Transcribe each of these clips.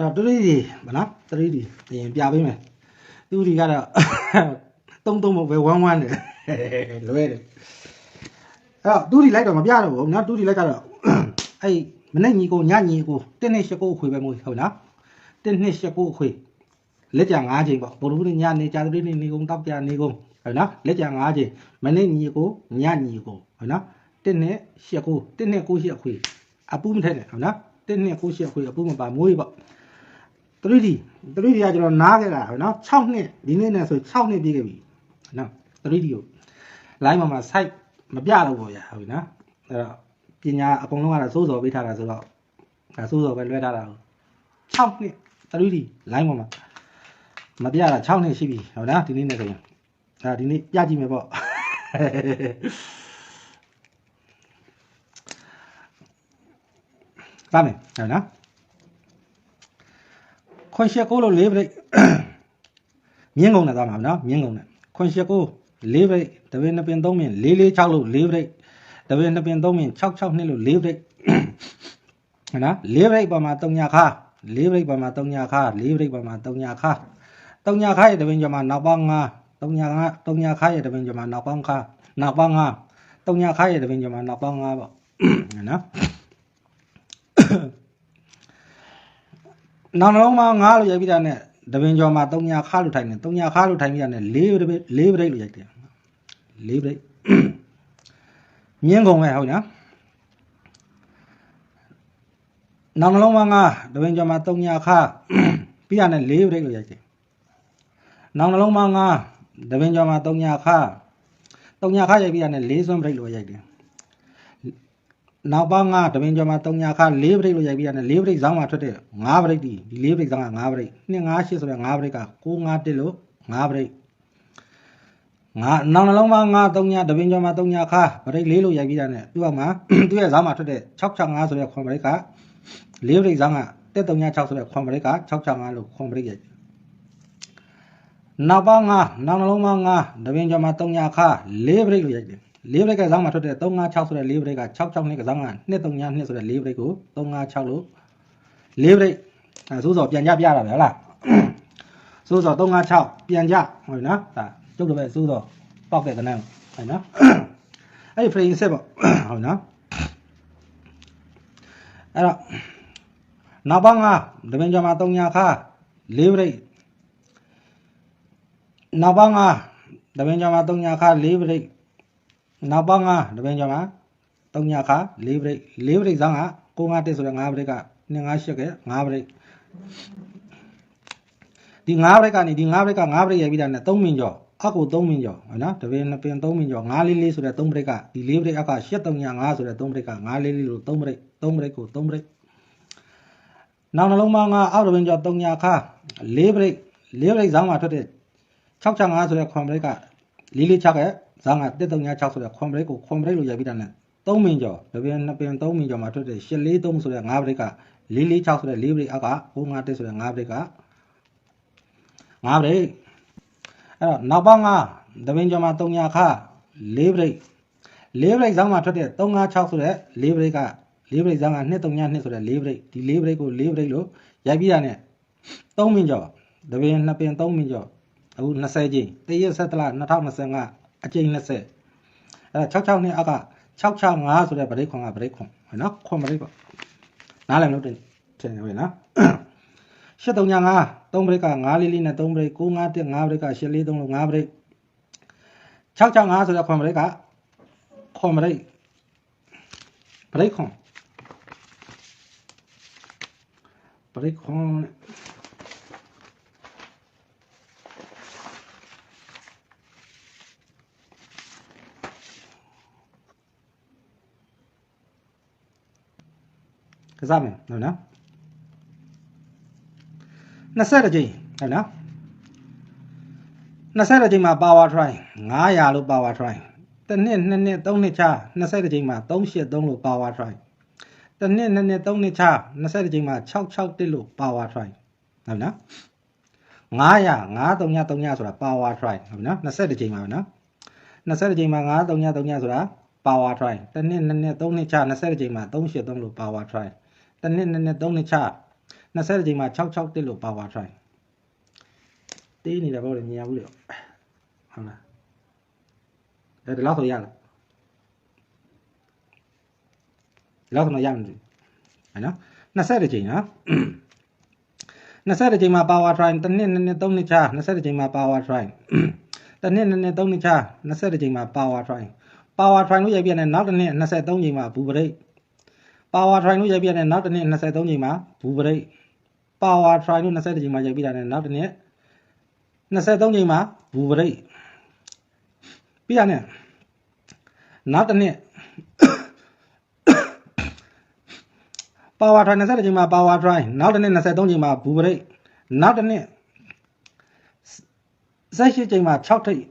အဲ့တော့တတိဒီမနော်တတိဒီအရင်ပြပေးမယ်သူဒီကတော့တုံးတုံးမပဲဝမ်းဝမ်းတယ်လွဲတယ်အဲ့တော့သူဒီလိုက်တော့မပြတော့ဘူးနော်သူဒီလိုက်ကတော့အဲ့မနေ့ညီကိုညညီကိုတင်းနှစ်ရှစ်ကိုအခွေပဲမို့ဟုတ်နော်တင်းနှစ်ရှစ်ကိုအခွေလက်ကြ၅ချိန်ပေါ့ဘုရုညနေကြာတတိနေနေကုန်တောက်ကြနေကုန်ဟုတ်နော်လက်ကြ၅ချိန်မနေ့ညီကိုညညီကိုဟုတ်နော်တင်းနှစ်ရှစ်ကိုတင်းနှစ်ကိုရှစ်အခွေအပူးမထက်တယ်ဟုတ်နော်တင်းနှစ်ကိုရှစ်အခွေအပူးမပါမွေးပေါ့ 3D 3D ကကျွန်တော်နားခဲ့တာဟုတ်နော်6နှစ်ဒီနေ့နဲ့ဆို6နှစ်ပြည့်ခဲ့ပြီနော် 3D ကို line မှာမှာ site မပြတော့ဘူးဗျာဟုတ်ပြီနော်အဲ့တော့ပညာအကုန်လုံးကတော့စိုးစော်ပေးထားတာဆိုတော့ဒါစိုးစော်ပဲလွှဲထားတာ6နှစ် 3D line မှာမှာမပြတာ6နှစ်ရှိပြီဟုတ်နော်ဒီနေ့နဲ့ဆိုရင်အဲ့ဒီနေ့ပြကြည့်မယ်ပေါ့ပါမယ်ဟုတ်နော် ခွန်ရှက်ကိုလို့လေးပြိတ်မြင်းကုန်နဲ့သွားမှာနော်မြင်းကုန်နဲ့ခွန်ရှက်ကိုလေးပြိတ်တပင်နှစ်ပင်သုံးပင်လေးလေး6လို့လေးပြိတ်တပင်နှစ်ပင်သုံးပင်6 6နှစ်လို့လေးပြိတ်ဟဲ့နော်လေးပြိတ်ပေါ်မှာ3ညခါလေးပြိတ်ပေါ်မှာ3ညခါလေးပြိတ်ပေါ်မှာ3ညခါ3ညခါရဲ့တပင်ကျော်မှာနောက်ပေါင်း9 3ညခါ3ညခါရဲ့တပင်ကျော်မှာနောက်ပေါင်းခါနောက်ပေါင်း9 3ညခါရဲ့တပင်ကျော်မှာနောက်ပေါင်း9ပေါ့ဟဲ့နော် နောက်နှလုံးမှာ9လို့ရိုက်ပြီးတာနဲ့တပင်ကျော်မှာ3ညာခါလို့ထိုင်တယ်3ညာခါလို့ထိုင်ပြီးတာနဲ့4ပြိတ်4ပြိတ်လို့ရိုက်တယ်4ပြိတ်မြင်းကုန်ပဲဟုတ်နော်နောက်နှလုံးမှာ9တပင်ကျော်မှာ3ညာခါပြီးတာနဲ့4ပြိတ်လို့ရိုက်တယ်နောက်နှလုံးမှာ9တပင်ကျော်မှာ3ညာခါ3ညာခါရိုက်ပြီးတာနဲ့4စွန်းပြိတ်လို့ရိုက်တယ် နောက်ပါငါတပင်ကျော်မှာ3ညာခါ4ပရိတ်လို့ရိုက်ပြီးရတယ်4ပရိတ်ဇောင်းမှာထွက်တဲ့5ပရိတ်ဒီဒီ4ပရိတ်ဇောင်းက5ပရိတ်2 5 8ဆိုတဲ့5ပရိတ်က9 5တက်လို့5ပရိတ်ငါနောက်နှလုံးမှာငါ3ညာတပင်ကျော်မှာ3ညာခါပရိတ်4လို့ရိုက်ပြီးရတယ်သူ့အောက်မှာသူ့ရဲ့ဇောင်းမှာထွက်တဲ့665ဆိုတဲ့ခွန်ပရိတ်က4ပရိတ်ဇောင်းကတက်3ညာ6ဆိုတဲ့ခွန်ပရိတ်က665လို့ခွန်ပရိတ်ရိုက်နောက်ပါငါနောက်နှလုံးမှာငါတပင်ကျော်မှာ3ညာခါ4ပရိတ်လို့ရိုက်တယ် 4ပရိတ်ကဇောင်းမှာထွက်တဲ့356ဆိုတဲ့4ပရိတ်က66နှစ်ကဇောင်းက232နှစ်ဆိုတဲ့4ပရိတ်ကို356လို့4ပရိတ်အဲစိုးစော်ပြန်ကြပြတာပဲဟုတ်လားစိုးစော်356ပြန်ကြဟုတ်နော်ဒါကျုပ်တို့ပဲစိုးစော်ပောက်တဲ့ကနန်းဟုတ်နော်အဲ့ဒီ frame set ပေါ့ဟုတ်နော်အဲ့တော့နောက်ပေါင်းကတပင်ကျော်မှာ3ညာခါ4ပရိတ်နောက်ပေါင်းကတပင်ကျော်မှာ3ညာခါ4ပရိတ် နောက်ပေါင်းကတပင်ကျော်မှာ3ညာခါ4ပရိတ်4ပရိတ်ဇောင်းက951ဆိုတဲ့5ပရိတ်က258က5ပရိတ်ဒီ5ပရိတ်ကနေဒီ5ပရိတ်က5ပရိတ်ရိုက်ပြီးတာနဲ့3မင်ကျော်အောက်ကို3မင်ကျော်ဟုတ်နော်တပင်နှစ်ပင်3မင်ကျော်944ဆိုတဲ့3ပရိတ်ကဒီ4ပရိတ်အောက်က8305ဆိုတဲ့3ပရိတ်က944လို့3ပရိတ်3ပရိတ်ကို3ပရိတ်နောက်နှလုံးပေါင်းကအောက်တပင်ကျော်3ညာခါ၄ပရိတ်၄ပရိတ်ဇောင်းမှာထွက်တဲ့665ဆိုတဲ့ခွန်ပရိတ်က၄၄6ရဲ့ ဇောင်းက136ဆိုတဲ့ခွန်ပရိတ်ကိုခွန်ပရိတ်လို့ရိုက်ပြီးတာနဲ့3မင်ကျော်တပင်2ပင်3မင်ကျော်မှာထွက်တဲ့843ဆိုတဲ့5ပရိတ်က446ဆိုတဲ့4ပရိတ်အောက်က951ဆိုတဲ့5ပရိတ်က5ပရိတ်အဲ့တော့နောက်ပေါင်းကတပင်ကျော်မှာ3ညာခါ၄ပရိတ်၄ပရိတ်ဇောင်းမှာထွက်တဲ့356ဆိုတဲ့4ပရိတ်က4ပရိတ်ဇောင်းက232ဆိုတဲ့4ပရိတ်ဒီ4ပရိတ်ကို4ပရိတ်လို့ရိုက်ပြီးတာနဲ့3မင်ကျော်တပင်2ပင်3မင်ကျော်အခု20ကျင်းတရက်ဆက်တလ2025 အကျိန်20အဲ့ဒါ66နှစ်အောက်က665ဆိုတဲ့ပရိတ်ခွန်ကပရိတ်ခွန်ဟုတ်နော်ခွန်ပရိတ်ပေါ့နားလည်မလို့တင်ထင်နေပြီနော်835 3ပရိတ်က944နဲ့3ပရိတ်951 5ပရိတ်က843လို့5ပရိတ်665ဆိုတဲ့ခွန်ပရိတ်ကခွန်ပရိတ်ပရိတ်ခွန်ပရိတ်ခွန် ကစားမယ်နော်နော်20ကြိမ်ဟုတ်နော်20ကြိမ်မှာ power try 900လို့ power try တစ်နှစ်နှစ်နှစ်သုံးနှစ်ချ20ကြိမ်မှာ383လို့ power try တစ်နှစ်နှစ်နှစ်သုံးနှစ်ချ20ကြိမ်မှာ661လို့ power try ဟုတ်နော်900 933ညဆိုတာ power try ဟုတ်နော်20ကြိမ်မှာနော်20ကြိမ်မှာ933ညဆိုတာ power try တစ်နှစ်နှစ်နှစ်သုံးနှစ်ချ20ကြိမ်မှာ383လို့ power try တစ်နှစ်နှစ်နှစ်သုံးနှစ်ချ20ချိန်မှာ66တက်လို့ power try တေးနေတယ်ဗောလေမြင်ရဘူးလေဟုတ်လားအဲဒီလောက်ဆိုရလားဒီလောက်ဆိုတော့ရမှာဟဲ့နော်20ချိန်နော်20ချိန်မှာ power try တစ်နှစ်နှစ်နှစ်သုံးနှစ်ချာ20ချိန်မှာ power try တစ်နှစ်နှစ်နှစ်သုံးနှစ်ချာ20ချိန်မှာ power try power try လို့ရိုက်ပြတဲ့နောက်တစ်နှစ်23ချိန်မှာဘူပရိတ် power try လို့ရိုက်ပြတဲ့နောက်တစ်နှစ်23ချိန်မှာဘူပရိတ် power try လို့20ချိန်မှာရိုက်ပြတာနဲ့နောက်တစ်နှစ်23ချိန်မှာဘူပရိတ်ပြရနဲ့နောက်တစ်နှစ် power try 20ချိန်မှာ power try နောက်တစ်နှစ်23ချိန်မှာဘူပရိတ်နောက်တစ်နှစ်18ချိန်မှာ6ထိပ်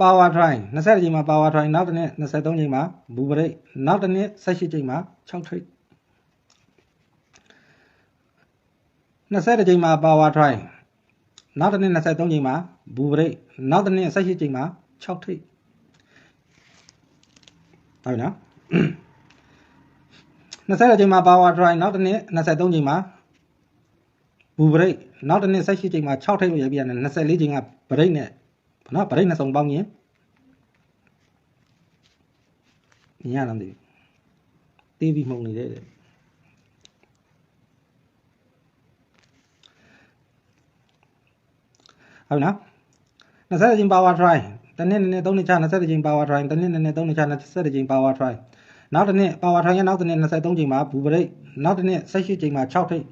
power try 20ချိန်မှာ power try နောက်တစ်နေ့23ချိန်မှာဘူပရိတ်နောက်တစ်နေ့18ချိန်မှာ6ထိပ်20ချိန်မှာ power try နောက်တစ်နေ့23ချိန်မှာဘူပရိတ်နောက်တစ်နေ့18ချိန်မှာ6ထိပ်ဟုတ်ပြီနော်20ချိန်မှာ power try နောက်တစ်နေ့23ချိန်မှာဘူပရိတ်နောက်တစ်နေ့18ချိန်မှာ6ထိပ်လို့ရပြရတယ်24ချိန်ကပရိတ်နဲ့ နော်ပရိတ်နှစ်စုံပေါင်းရင်မြင်ရလားမသိဘူးတေးပြီးမှုန်နေတယ်တဲ့ဟုတ်နော်20ချိန် power try တနေ့နေ့3နှစ်ချ20ချိန် power try တနေ့နေ့3နှစ်ချ20ချိန် power try နောက်တစ်နေ့ power try ရဲ့နောက်တစ်နေ့23ချိန်မှာဘူပရိတ်နောက်တစ်နေ့18ချိန်မှာ6ထိပ်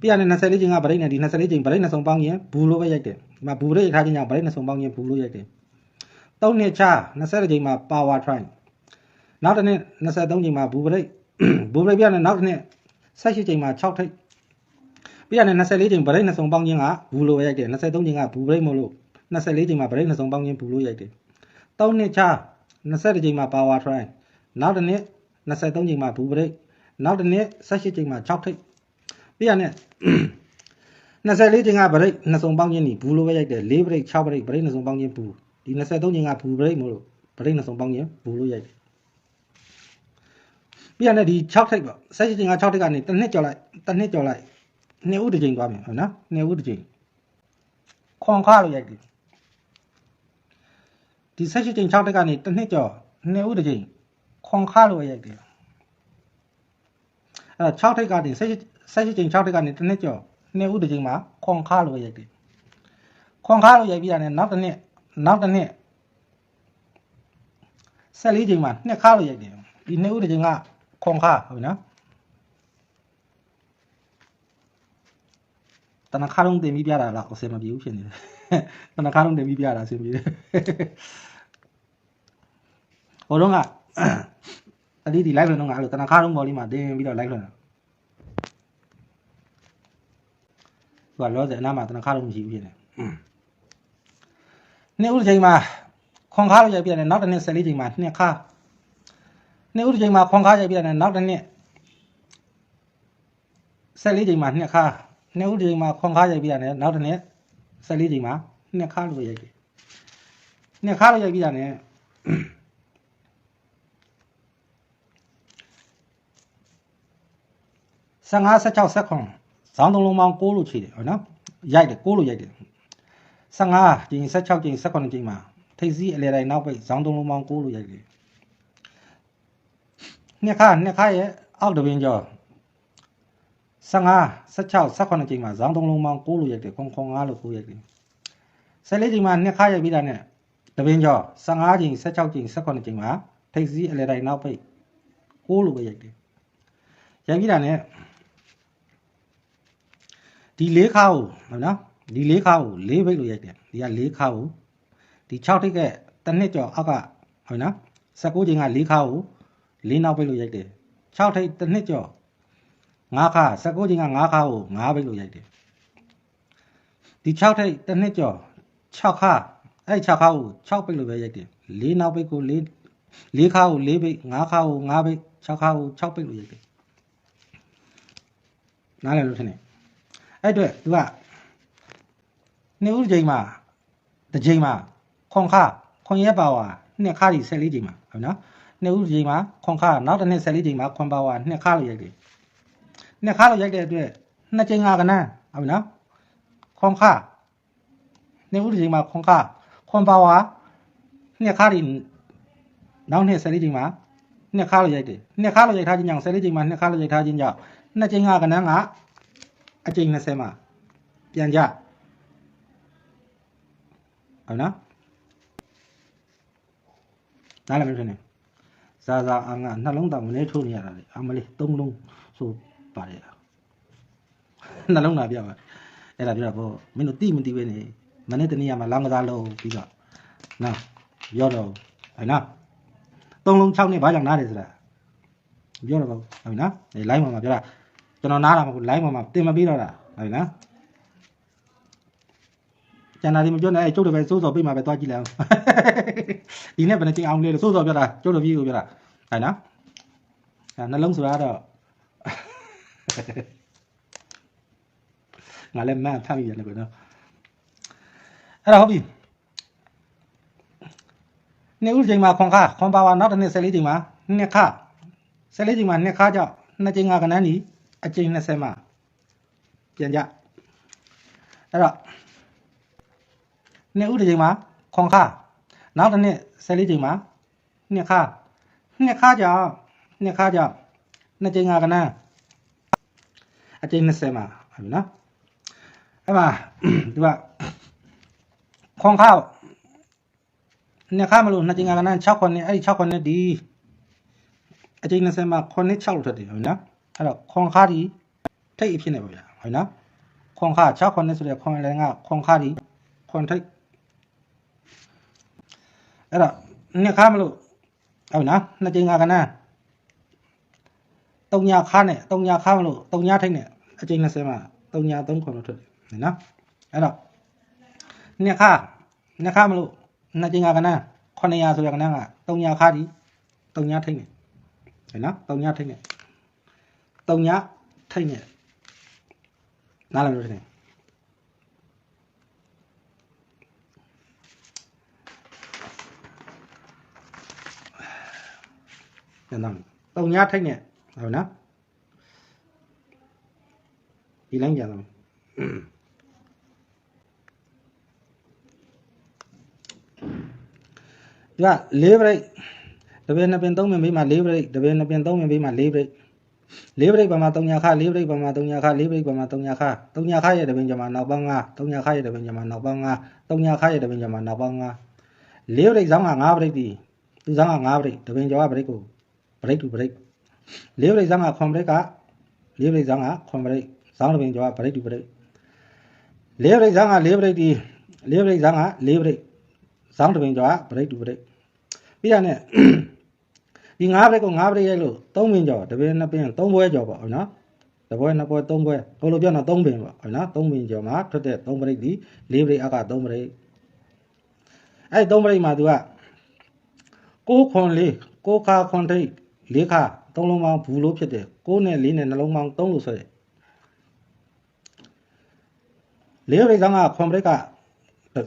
ပြရတဲ့24ချိန်ကဗရိတ်နဲ့ဒီ24ချိန်ဗရိတ်နှစ်စုံပေါင်းရင်ဘူးလို့ပဲရိုက်တယ်ဒီမှာဘူးရိတ်ထားခြင်းကြောင့်ဗရိတ်နှစ်စုံပေါင်းရင်ဘူးလို့ရိုက်တယ်3နှစ်ချ20ချိန်မှာ power try နောက်တစ်နေ့23ချိန်မှာဘူးဗရိတ်ဘူးဗရိတ်ပြရတဲ့နောက်တစ်နေ့18ချိန်မှာ6ထိပ်ပြရတဲ့24ချိန်ဗရိတ်နှစ်စုံပေါင်းခြင်းကဘူးလို့ပဲရိုက်တယ်23ချိန်ကဘူးဗရိတ်မို့လို့24ချိန်မှာဗရိတ်နှစ်စုံပေါင်းခြင်းဘူးလို့ရိုက်တယ်3နှစ်ချ20ချိန်မှာ power try နောက်တစ်နေ့23ချိန်မှာဘူးဗရိတ်နောက်တစ်နေ့18ချိန်မှာ6ထိပ် ပြရတဲ့24ချိန်ကဗရိတ်နှစ်စုံပေါင်းခြင်းนี่ဘူးလို့ပဲရိုက်တယ်4ဗရိတ်6ဗရိတ်ဗရိတ်နှစ်စုံပေါင်းခြင်းဘူးဒီ23ချိန်ကဘူးဗရိတ်မို့လို့ဗရိတ်နှစ်စုံပေါင်းခြင်းဘူးလို့ရိုက်တယ်ပြရတဲ့ဒီ6ထိပ်ပေါ့18ချိန်က6ထိပ်ကနေတစ်နှစ်ကျော်လိုက်တစ်နှစ်ကျော်လိုက်နှစ်ဦးတစ်ချိန်သွားမယ်ဟုတ်နော်နှစ်ဦးတစ်ချိန်ခွန်ခါလို့ရိုက်တယ်ဒီ18ချိန်6ထိပ်ကနေတစ်နှစ်ကျော်နှစ်ဦးတစ်ချိန်ခွန်ခါလို့ရိုက်တယ်အဲ့တော့6ထိပ်ကနေ18 18ချိန်6ထိပ်ကနေတစ်နှစ်ကျော်နှစ်ဦးတစ်ချိန်မှာခွန်ခါလို့ရိုက်တယ်ခွန်ခါလို့ရိုက်ပြီးတာနဲ့နောက်တစ်နှစ်နောက်တစ်နှစ်14ချိန်မှာနှစ်ခါလို့ရိုက်တယ်ဒီနှစ်ဦးတစ်ချိန်ကခွန်ခါဟုတ်ပြီနော်တနခါလုံးတင်ပြီးပြတာလားအဆင်မပြေဘူးဖြစ်နေတယ်တနခါလုံးတင်ပြီးပြတာအဆင်ပြေတယ်ဟိုတော့ကတတိဒီ live လွန်တော့ကအဲ့လိုတနခါလုံးပေါ်လေးမှာတင်ပြီးတော့ live လွန်တာသူ ကလောဆယ်အနားမှာတနခါလုံးမရှိဘူးဖြစ်နေနေ့ဦးတစ်ချိန်မှာခွန်ခါလို့ရိုက်ပြတယ်နောက်တစ်နေ့14ချိန်မှာနှစ်ခါနှစ်ဦးတစ်ချိန်မှာခွန်ခါရိုက်ပြတယ်နောက်တစ်နေ့14ချိန်မှာနှစ်ခါနှစ်ဦးတစ်ချိန်မှာခွန်ခါရိုက်ပြတယ်နောက်တစ်နေ့14ချိန်မှာနှစ်ခါလို့ရိုက်တယ်နှစ်ခါလို့ရိုက်ပြတယ်15 16 19 ဇောင်းသုံးလုံးပေါင်း6လို့ခြေတယ်ဟုတ်နော်ရိုက်တယ်6လို့ရိုက်တယ်15ကျင်း16ကျင်း18ကျင်းမှာထိပ်စီးအလဲတိုင်းနောက်ပိတ်ဇောင်းသုံးလုံးပေါင်း6လို့ရိုက်တယ်နှစ်ခါနှစ်ခါရဲ့အောက်တပင်းကျော်15 16 18ကျင်းမှာဇောင်းသုံးလုံးပေါင်း6လို့ရိုက်တယ်ခွန်ခွန်5လို့9ရိုက်တယ်14ကျင်းမှာနှစ်ခါရိုက်ပြီးတာနဲ့တပင်းကျော်15ကျင်း16ကျင်း18ကျင်းမှာထိပ်စီးအလဲတိုင်းနောက်ပိတ်6လို့ပဲရိုက်တယ်ရိုက်ပြီးတာနဲ့ ဒီ၄ခါကိုဟုတ်နော်ဒီ၄ခါကို၄ဘိတ်လို့ရိုက်တယ်ဒီက၄ခါကိုဒီ6ထိပ်ကတစ်နှစ်ကျော်အောက်ကဟုတ်နော်19ချိန်က၄ခါကို၄နောက်ဘိတ်လို့ရိုက်တယ်6ထိပ်တစ်နှစ်ကျော်5ခါ19ချိန်က5ခါကို5ဘိတ်လို့ရိုက်တယ်ဒီ6ထိပ်တစ်နှစ်ကျော်6ခါအဲ့6ခါကို6ဘိတ်လို့ပဲရိုက်တယ်၄နောက်ဘိတ်ကို၄၄ခါကို၄ဘိတ်5ခါကို5ဘိတ်6ခါကို6ဘိတ်လို့ရိုက်တယ်နားလည်လို့ထင်တယ် အဲ့အတွက် तू ကနှစ်ဦးချိန်မှာတစ်ချိန်မှာခွန်ခခွန်ရဲပါဝါနှစ်ခါကြီး14ချိန်မှာဟုတ်နော်နှစ်ဦးချိန်မှာခွန်ခနောက်တစ်နှစ်14ချိန်မှာခွန်ပါဝါနှစ်ခါလို့ရိုက်တယ်နှစ်ခါလို့ရိုက်တဲ့အတွက်နှစ်ချိန်ငါကနန်းဟုတ်ပြီနော်ခွန်ခနေဦးဒီချိန်မှာခွန်ခခွန်ပါဝါနှစ်ခါဒီနောက်နှစ်ဆယ်လေးချိန်မှာနှစ်ခါလို့ရိုက်တယ်နှစ်ခါလို့ရိုက်ထားခြင်းကြောင့်ဆယ်လေးချိန်မှာနှစ်ခါလို့ရိုက်ထားခြင်းကြောင့်နှစ်ချိန်ငါကနန်းက အချိန်20မှာပြန်ကြဟုတ်နော်နားလည်မဖြစ်နေဇာဇာအငါနှလုံးသားမနေထိုးနေရတာလေအမလေးသုံးလုံးဆိုပါတယ်နှလုံးသားပြပါအဲ့ဒါပြောတာပေါ့မင်းတို့တိမတိပဲနေမနေ့တနေ့ကမှလောင်းကစားလို့ပြီးတော့နော်ပြောတော့ဟုတ်နော်သုံးလုံး6နှစ်ဘာကြောင့်နားတယ်ဆိုတာပြောတော့ပေါ့ဟုတ်နော်ဒီ line မှာမှာပြောတာ ကျွန်တော်နားတာမဟုတ် line မှာမှာတင်မပြီးတော့တာဟုတ်နော်ကျန်တာဒီမပြောနဲ့အဲ့ကျုပ်တို့ပဲစိုးစော်ပြမှာပဲသွားကြည့်လိုက်အောင်ဒီနေ့ဘယ်နှချိန်အောင်လဲလို့စိုးစော်ပြောတာကျုပ်တို့ပြီးကိုပြောတာဟုတ်နော်အဲနှလုံးဆိုတာတော့ငါလည်းမန်ဖတ်မိရတယ်ကွနော်အဲ့တော့ဟုတ်ပြီနေဦးချိန်မှာခွန်ခါခွန်ပါဝါနောက်တစ်နေ့14ချိန်မှာနှစ်ခါ14ချိန်မှာနှစ်ခါကြောင့်နှစ်ချိန်ငါကနန်းဒီ အချိန်20မှာပြန်ကြအဲ့တော့နှစ်ဦးတစ်ချိန်မှာခွန်ခါနောက်တစ်နှစ်ဆယ်လေးချိန်မှာနှစ်ခါနှစ်ခါကြောင့်နှစ်ခါကြောင့်နှစ်ချိန်ငါကနန်းအချိန်20မှာဟုတ်ပြီနော်အဲ့မှာသူကခွန်ခါနှစ်ခါမလို့နှစ်ချိန်ငါကနန်း6ခွန်နဲ့အဲ့ဒီ6ခွန်နဲ့ဒီအချိန်20မှာခွန်နဲ့6လို့ထွက်တယ်ဟုတ်ပြီနော် အဲ့တော့ခွန်ခါဒီထိတ်အဖြစ်နေပါဗျာဟုတ်ပြီနော်ခွန်ခါ6ခွန်နဲ့ဆိုတဲ့ခွန်လည်းကခွန်ခါဒီခွန်ထိတ်အဲ့တော့နှစ်ခါမလို့ဟုတ်နော်နှစ်ချိန်ငါကနန်းတုံညာခါနဲ့တုံညာခါမလို့တုံညာထိတ်နဲ့အချိန်20မှာတုံညာ3ခွန်လို့ထွက်တယ်နော်အဲ့တော့နှစ်ခါနှစ်ခါမလို့နှစ်ချိန်ငါကနန်း900ဆိုရကနန်းကတုံညာခါဒီတုံညာထိတ်နဲ့ဟဲ့နော်တုံညာထိတ်နဲ့တုံညာထိတ်နဲ့ နားလည်လို့ထင်တယ်ပြန်တော့တုံညာထိတ်နဲ့ဟုတ်နော်ဒီလိုင်းပြန်တော့ဒီက၄ဘရိတ်တပည့်နှစ်ပင်သုံးပင်ပေးမှ ၄ဘရိတ်တပည့်နှစ်ပင်သုံးပင်ပေးမှ၄ဘရိတ်၄ဘရိတ်ပါမှာတုံညာခ၄ဘရိတ်ပါမှာတုံညာခ၄ဘရိတ်ပါမှာတုံညာခတုံညာခရဲ့တပင်ကြမှာနောက်ပေါင်း၅တုံညာခရဲ့တပင်ကြမှာနောက်ပေါင်း၅တုံညာခရဲ့တပင်ကြမှာနောက်ပေါင်း၅၄ဘရိတ်ဇောင်းက၅ဘရိတ်ဒီသူဇောင်းက၅ဘရိတ်တပင်ကျော်ကဘရိတ်ကို break to break လေးဘရိတ်ဇောင်းကခွန်ဘရိတ်ကလေးဘရိတ်ဇောင်းကခွန်ဘရိတ်ဇောင်းတစ်ပင်ကျော်က break to break လေးဘရိတ်ဇောင်းကလေးဘရိတ်ဒီလေးဘရိတ်ဇောင်းကလေးဘရိတ်ဇောင်းတစ်ပင်ကျော်က break to break ပြီးရနဲ့ ဒီ၅ဘရိတ်ကို၅ဘရိတ်ရိုက်လို့၃ပင်ကျော်တစ်ပင်နှစ်ပင်၃ဘွဲကျော်ပေါ့ဟုတ်နော်တစ်ဘွဲနှစ်ဘွဲ၃ဘွဲဘယ်လိုပြောတော့၃ပင်ပေါ့ဟုတ်နော်၃ပင်ကျော်မှာထွက်တဲ့၃ဘရိတ်ဒီလေးဘရိတ်အောက်က၃ဘရိတ်အဲ့၃ဘရိတ်မှာ तू ကကိုခွန်လေးကိုခါခွန်ထိတ်လေးခါသုံးလုံးပေါင်းဘူးလို့ဖြစ်တယ်ကိုနဲ့လေးနဲ့နှလုံးပေါင်းသုံးလို့ဆိုရယ်လေးရိတ်ဆောင်ကခွန်ဘရိတ်က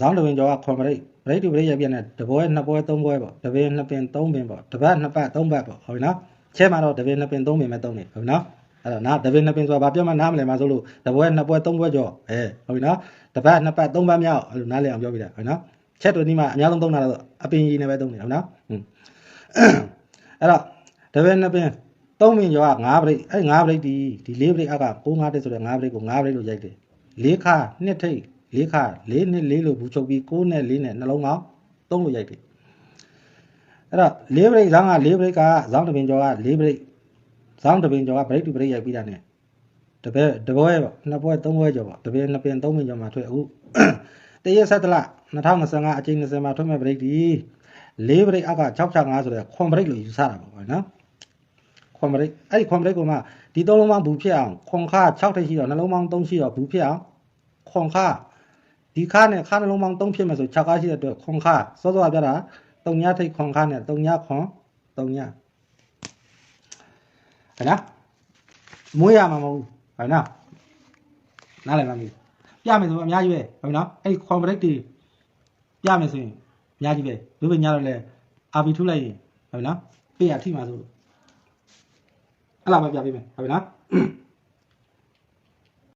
ဇောင်းတပင်ကျော်ကခွန်ဘရိတ်ဘရိတ်တူဘရိတ်ရပြန်တဲ့တပွဲနှစ်ပွဲသုံးပွဲပေါ့တပင်နှစ်ပင်သုံးပင်ပေါ့တပတ်နှစ်ပတ်သုံးပတ်ပေါ့ဟုတ်ပြီနော်ချဲမှာတော့တပင်နှစ်ပင်သုံးပင်ပဲသုံးနေဟုတ်ပြီနော်အဲ့တော့နာတပင်နှစ်ပင်ဆိုတာဘာပြောမှနားမလည်မှာဆိုလို့တပွဲနှစ်ပွဲသုံးပွဲကျော်အဲဟုတ်ပြီနော်တပတ်နှစ်ပတ်သုံးပတ်မြောက်အဲ့လိုနားလည်အောင်ပြောပြတာဟုတ်ပြီနော်ချက်တူနီးမှာအများဆုံးသုံးတာတော့အပင်ကြီးနဲ့ပဲသုံးနေဟုတ်နော်ဟွန်းအဲ့တော့တပင်နှစ်ပင်သုံးပင်ကျော်က9ဘရိတ်အဲ့9ဘရိတ်ဒီဒီ4ဘရိတ်အောက်က6 5တက်ဆိုတဲ့9ဘရိတ်ကို9ဘရိတ်လို့ရိုက်တယ်4ခါနှစ်ထိတ် 4ခါ4နှစ်4လို့ဘူးချုပ်ပြီး6နဲ့4နဲ့နှလုံးပေါင်း3လို့ရိုက်တယ်အဲ့တော့4ဘရိတ်ဇောင်းက4ဘရိတ်ကဇောင်းတပင်ကျော်က4ဘရိတ်ဇောင်းတပင်ကျော်ကဘရိတ်တူဘရိတ်ရိုက်ပြီးတာ ਨੇ တပည့်တပွဲပေါ့နှစ်ပွဲသုံးပွဲကျော်ပေါ့တပည့်နှစ်ပင်သုံးပင်ကျော်မှာထွက်အခုတရက်ဆက်တလ2025အချိန်20မှာထွက်မဲ့ဘရိတ်ဒီ၄ဘရိတ်အောက်က665ဆိုတဲ့ခွန်ဘရိတ်လို့ယူဆတာပေါ့နော်ခွန်ဘရိတ်အဲ့ဒီခွန်ဘရိတ်ကမှဒီသုံးလုံးပေါင်းဘူးဖြစ်အောင်ခွန်ခါ6ထိပ်ရှိတော့နှလုံးပေါင်း3ရှိတော့ဘူးဖြစ်အောင်ခွန်ခါ ဒီခါနဲ့ခါနှလုံးပေါင်း3ဖြစ်မယ်ဆို6ခါရှိတဲ့အတွက်ခွန်ခါစောစောကပြောတာ3ညထိပ်ခွန်ခါနဲ့3ညခွန်3ညဟဲ့နော်မွေးရမှာမဟုတ်ဘူးဟဲ့နော်နားလည်မလားမသိဘူးပြမယ်ဆိုအများကြီးပဲဟုတ်နော်အဲ့ဒီခွန်ဘရိတ်တွေပြမယ်ဆိုရင်အများကြီးပဲဘယ်ဘယ်ညတော့လဲအာဘီထုလိုက်ရင်ဟုတ်နော်ပေးရထိမှာဆိုလို့အဲ့လောက်ပဲပြပေးမယ်ဟုတ်ပြီနော်